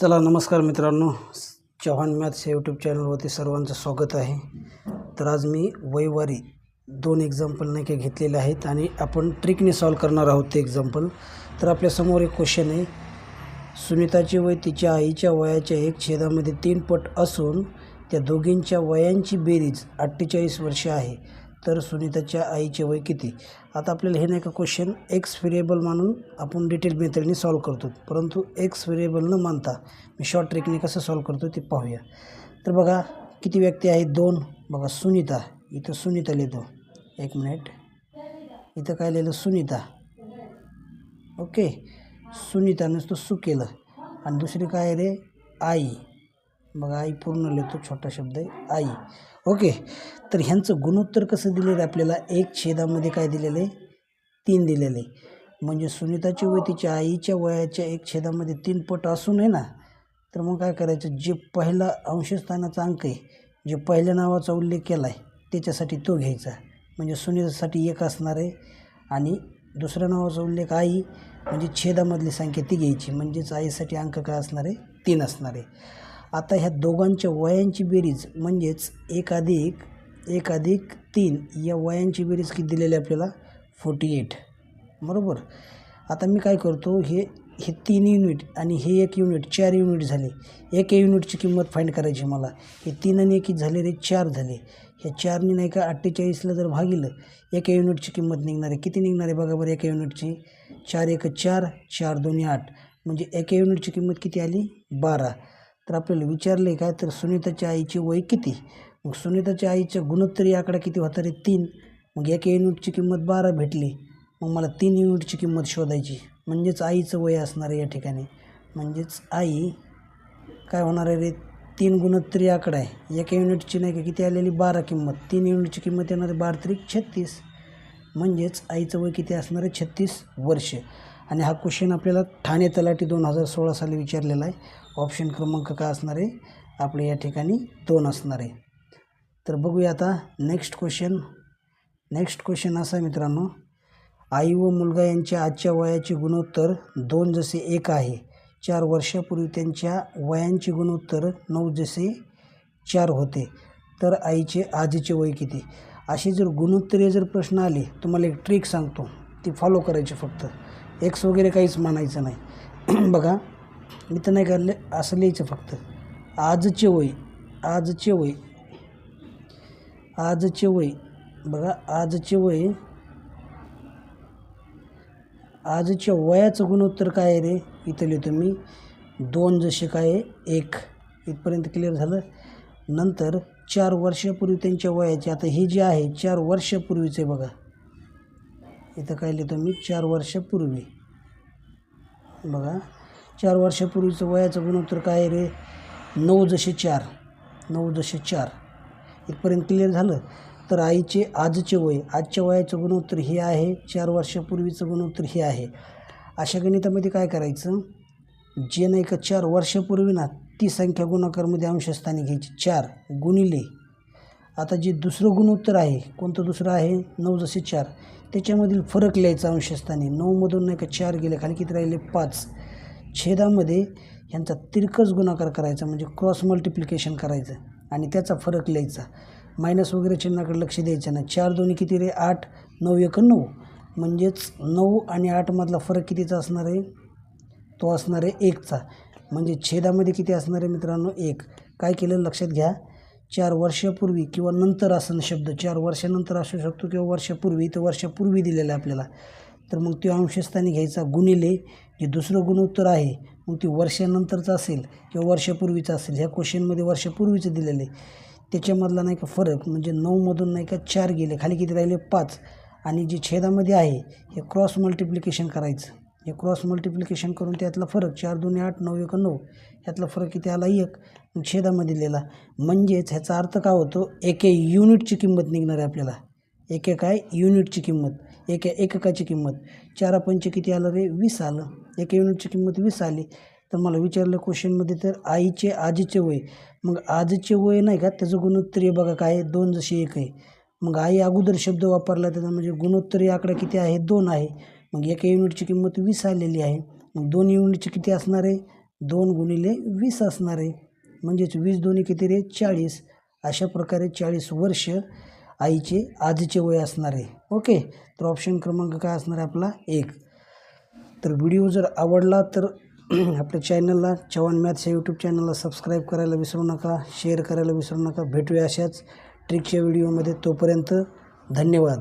चला नमस्कार मित्रांनो. चव्हाण मॅथ्स या यूट्यूब चॅनलवरती सर्वांचं स्वागत आहे. तर आज मी वैवारी दोन एक्झाम्पल नाही का घेतलेले आहेत आणि आपण ट्रिकने सॉल्व करणार आहोत ते एक्झाम्पल तर आपल्यासमोर एक क्वेश्चन आहे. सुनीताचे वय तिच्या आईच्या वयाच्या एक छेदामध्ये तीन पट असून त्या दोघींच्या वयांची बेरीज अठ्ठेचाळीस वर्ष आहे. तर सुनीताच्या आईचे वय किती? आता आपल्याला हे नाही का क्वेश्चन एक्स व्हेरिएबल मानून आपण डिटेल मेथडने सॉल्व करतो. परंतु एक्स व्हेरिएबल न मानता मी शॉर्ट ट्रेकने कसं सॉल्व करतो ते पाहूया. तर बघा किती व्यक्ती आहेत? दोन. बघा सुनीता. इथं सुनीता लिहितो. एक मिनिट इथं काय लिहिलं? सुनीता. ओके. सुनीता नुसतं सु केलं. आणि दुसरी काय आहे रे? आई. बघा आई पूर्ण लिहितो छोटा शब्द आहे. आई. ओके. तर ह्यांचं गुणोत्तर कसं दिलेलं आहे आपल्याला? एक छेदामध्ये काय दिलेलं आहे? तीन दिलेलं आहे. म्हणजे सुनीताची वय तिच्या आईच्या वयाच्या एक छेदामध्ये तीन पट असून आहे ना तर मग काय करायचं? जे पहिला अंशस्थानाचा अंक आहे जे पहिल्या नावाचा उल्लेख केला आहे त्याच्यासाठी तो घ्यायचा. म्हणजे सुनीतासाठी एक असणार आहे आणि दुसऱ्या नावाचा उल्लेख आई म्हणजे छेदामधली संख्या ती घ्यायची. म्हणजेच आईसाठी अंक काय असणार आहे? तीन असणार आहे. आता ह्या दोघांच्या वयांची बेरीज म्हणजेच एक अधिक एक अधिक तीन या वयांची बेरीज किती दिलेली आहे आपल्याला? फोर्टी एट बरोबर? आता मी काय करतो हे हे तीन युनिट आणि हे एक युनिट चार युनिट झाले. एक युनिटची किंमत फाईंड करायची मला. हे तीन आणि एक झाले रे चार झाले. ह्या चारने नाही का अठ्ठेचाळीसला जर भागिलं एका युनिटची किंमत निघणार आहे. किती निघणार आहे बघा बरं एका युनिटची चार एक चार चार दोन्ही आठ. म्हणजे एका युनिटची किंमत किती आली? बारा. तर आपल्याला विचारले काय तर सुनीताच्या आईचे वय किती? मग सुनीताच्या आईच्या गुणोत्तरी आकडा किती होता रे? तीन. मग एका युनिटची किंमत बारा भेटली. मग मला तीन युनिटची किंमत शोधायची. म्हणजेच आईचं वय असणार आहे या ठिकाणी. म्हणजेच आई काय होणार आहे रे? तीन गुणोत्तरी आकडा आहे. एका युनिटची नाही का किती आलेली? बारा किंमत. तीन युनिटची किंमत येणार आहे बारा तरी छत्तीस. म्हणजेच आईचं वय किती असणार आहे? छत्तीस वर्ष. आणि हा क्वेश्चन आपल्याला ठाणे तलाठी दोन हजार सोळा साली विचारलेला आहे. ऑप्शन क्रमांक का असणार आहे? आपले या ठिकाणी दोन असणार आहे. तर बघूया आता नेक्स्ट क्वेश्चन नेक्स्ट क्वेश्चन असा आहे मित्रांनो. आई व मुलगा यांच्या आजच्या वयाचे गुणोत्तर दोन जसे एक आहे. चार वर्षापूर्वी त्यांच्या वयांचे गुणोत्तर नऊ जसे चार होते. तर आईचे आजीचे वय किती? असे जर गुणोत्तरीय जर प्रश्न आले तुम्हाला एक ट्रिक सांगतो. ती फॉलो करायची फक्त. एक्स वगैरे काहीच मानायचं नाही. बघा. इथं नाही करले असं लिहायचं फक्त. आजचे वय आजचे वय आजचे वय. बघा आजचे वय. आजच्या वयाचं गुणोत्तर काय आहे रे? इथं लिहितो मी. दोन जसे काय आहे? एक. इथपर्यंत क्लिअर झालं? नंतर चार वर्षापूर्वी त्यांच्या वयाचे. आता हे जे आहे चार वर्षापूर्वीचे बघा. इथं काय लिहितो मी? चार वर्षापूर्वी. बघा. चार वर्षापूर्वीचं वयाचं गुणोत्तर काय आहे रे? नऊ जसे चार. नऊ जसे चार. इथपर्यंत क्लिअर झालं? तर आईचे आजचे वय आजच्या वयाचं गुणोत्तर हे आहे चार वर्षापूर्वीचं गुणोत्तर हे आहे. अशा गणितामध्ये काय करायचं? जे नाही का चार वर्षापूर्वी ना ती संख्या गुणाकारमध्ये अंशस्थानी घ्यायची. चार गुणिले. आता जे दुसरं गुणोत्तर आहे कोणतं दुसरं आहे? नऊ जसे चार. त्याच्यामधील फरक लिहायचा अंशस्थानी. नऊमधून नाही का चार गेले खाली किती राहिले? पाच. छेदामध्ये ह्यांचा तिरकस गुणाकार करायचा म्हणजे क्रॉस मल्टिप्लिकेशन करायचं आणि त्याचा फरक लिहायचा. मायनस वगैरे चिन्हाकडे लक्ष द्यायचं ना चार दोन्ही किती रे? आठ नऊ एक नऊ. म्हणजेच नऊ आणि आठमधला फरक कितीचा असणार आहे? तो असणार आहे एकचा. म्हणजे छेदामध्ये किती असणार आहे मित्रांनो? एक. काय केलं लक्षात घ्या. चार वर्षापूर्वी किंवा नंतर असं शब्द. चार वर्षानंतर असू शकतो किंवा वर्षापूर्वी तर वर्षापूर्वी दिलेला आहे आपल्याला. तर मग तो अंशस्थानी घ्यायचा. गुणिले जे दुसरं गुणोत्तर आहे मग ती वर्षानंतरचं असेल किंवा वर्षापूर्वीचं असेल. ह्या क्वेश्चनमध्ये वर्षापूर्वीचं दिलेलं आहे. त्याच्यामधला नाही का फरक म्हणजे नऊमधून नाही का चार गेले. खाली किती राहिले? पाच. आणि जे छेदामध्ये आहे हे क्रॉस मल्टिप्लिकेशन करायचं. हे क्रॉस मल्टिप्लिकेशन करून त्यातला फरक चार दोन आठ नऊ एक नऊ. ह्यातला फरक किती आला? एक. छेदामध्ये दिलेला. म्हणजेच ह्याचा अर्थ काय होतो? एके युनिटची किंमत निघणार आहे आपल्याला. एक एक आहे युनिटची किंमत. एक एककाची किंमत. चारा पंच किती आलं रे? वीस आलं. एका युनिटची किंमत वीस आली. तर मला विचारलं क्वेश्चनमध्ये तर आईचे आजीचे वय. मग आजचे वय नाही का? त्याचं गुणोत्तरीय बघा काय आहे? दोन जशी एक आहे. मग आई अगोदर शब्द वापरला त्याचा म्हणजे गुणोत्तरीय आकडा किती आहे? दोन आहे. मग एका युनिटची किंमत वीस आलेली आहे. मग दोन युनिटची किती असणार आहे? दोन गुणिले वीस असणार आहे. म्हणजेच वीस दोन्ही किती रे? चाळीस. अशा प्रकारे चाळीस वर्ष आईचे आजचे वय असणार आहे. ओके? तर ऑप्शन क्रमांक काय असणार आहे आपला? एक. तर व्हिडिओ जर आवडला तर आपल्या चॅनलला चव्हाण मॅथ्स या यूट्यूब चॅनलला सबस्क्राईब करायला विसरू नका. शेअर करायला विसरू नका. भेटूया अशाच ट्रिकच्या व्हिडिओमध्ये तोपर्यंत धन्यवाद.